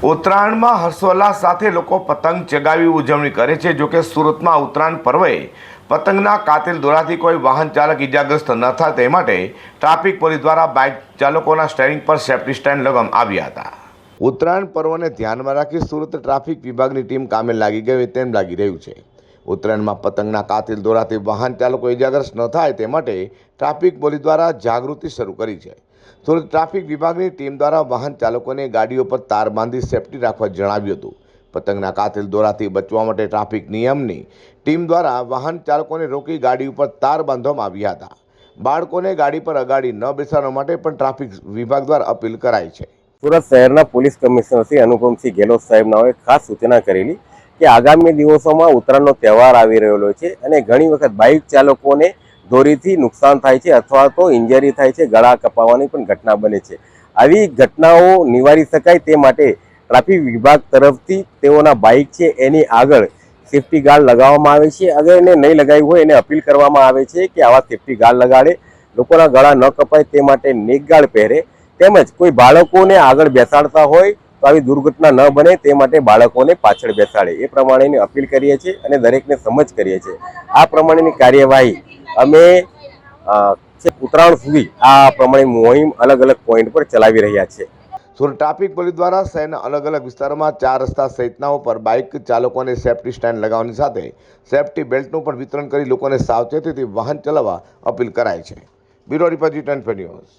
ઉત્તરાયણમાં હર્ષોલ્લાસ સાથે લોકો પતંગ ચગાવી ઉજવણી કરે છે. જોકે સુરતમાં ઉત્તરાયણ પર્વે પતંગના કાતિલ દોરાથી કોઈ વાહન ચાલક ઇજાગ્રસ્ત ન થાય તે માટે ટ્રાફિક પોલીસ દ્વારા બાઇક ચાલકોના સ્ટેરિંગ પર સેફ્ટી સ્ટેન્ડ લગાવવામાં આવ્યા હતા. ઉત્તરાયણ પર્વને ધ્યાનમાં રાખી સુરત ટ્રાફિક વિભાગની ટીમ કામે લાગી ગઈ તેમ લાગી રહ્યું છે. ઉત્તરાયણમાં પતંગના કાતિલ દોરાથી વાહન ચાલકો ઇજાગ્રસ્ત ન થાય તે માટે ટ્રાફિક પોલીસ દ્વારા જાગૃતિ શરૂ કરી છે. સુરત ટ્રાફિક વિભાગની ટીમ દ્વારા વાહન ચાલકોને ગાડીઓ પર તાર બાંધી સેફટી રાખવા જણાવ્યું હતું. પતંગના કાતિલ દોરાથી બચવા માટે ટ્રાફિક નિયમની ટીમ દ્વારા વાહન ચાલકોને રોકી ગાડી ઉપર તાર બાંધવામાં આવ્યા હતા. બાળકોને ગાડી પર અગાડી ન બેસાડવા માટે પણ ટ્રાફિક વિભાગ દ્વારા અપીલ કરાઈ છે. સુરત શહેરના પોલીસ કમિશનર શ્રી અનુપમસિંહ ગેહલોત સાહેબનાઓએ ખાસ સૂચના કરેલી કે આગામી દિવસોમાં ઉત્તરાયણનો તહેવાર આવી રહેલો છે અને ઘણી વખત બાઇક ચાલકોને દોરીથી નુકસાન થાય છે અથવા તો ઇન્જરી થાય છે, ગળા કપાવવાની પણ ઘટના બને છે. આવી ઘટનાઓ નિવારી શકાય તે માટે ટ્રાફિક વિભાગ તરફથી તેઓના બાઇક છે એની આગળ સેફટી ગાર્ડ લગાવવામાં આવે છે. અગર એને નહીં લગાવ્યું હોય, એને અપીલ કરવામાં આવે છે કે આવા સેફટી ગાર્ડ લગાડે. લોકોના ગળા ન કપાય તે માટે નેક ગાર્ડ પહેરે. તેમજ કોઈ બાળકોને આગળ બેસાડતા હોય તો આવી દુર્ઘટના ન બને તે માટે બાળકોને પાછળ બેસાડે. એ પ્રમાણેની અપીલ કરીએ છીએ અને દરેકને સમજ કરીએ છીએ. આ પ્રમાણેની કાર્યવાહી અમે ઉત્તરાયણ સુધી આ પ્રમાણે મોહિમ અલગ અલગ પોઈન્ટ પર ચલાવી રહ્યા છે. સુરત ટ્રાફિક પોલીસ દ્વારા શહેરના અલગ અલગ વિસ્તારોમાં ચાર રસ્તા સહિતનાઓ પર બાઇક ચાલકોને સેફટી સ્ટેન્ડ લગાવવાની સાથે સેફટી બેલ્ટનું પણ વિતરણ કરી લોકોને સાવચેતીથી વાહન ચલાવવા અપીલ કરાય છે. Bureau report news.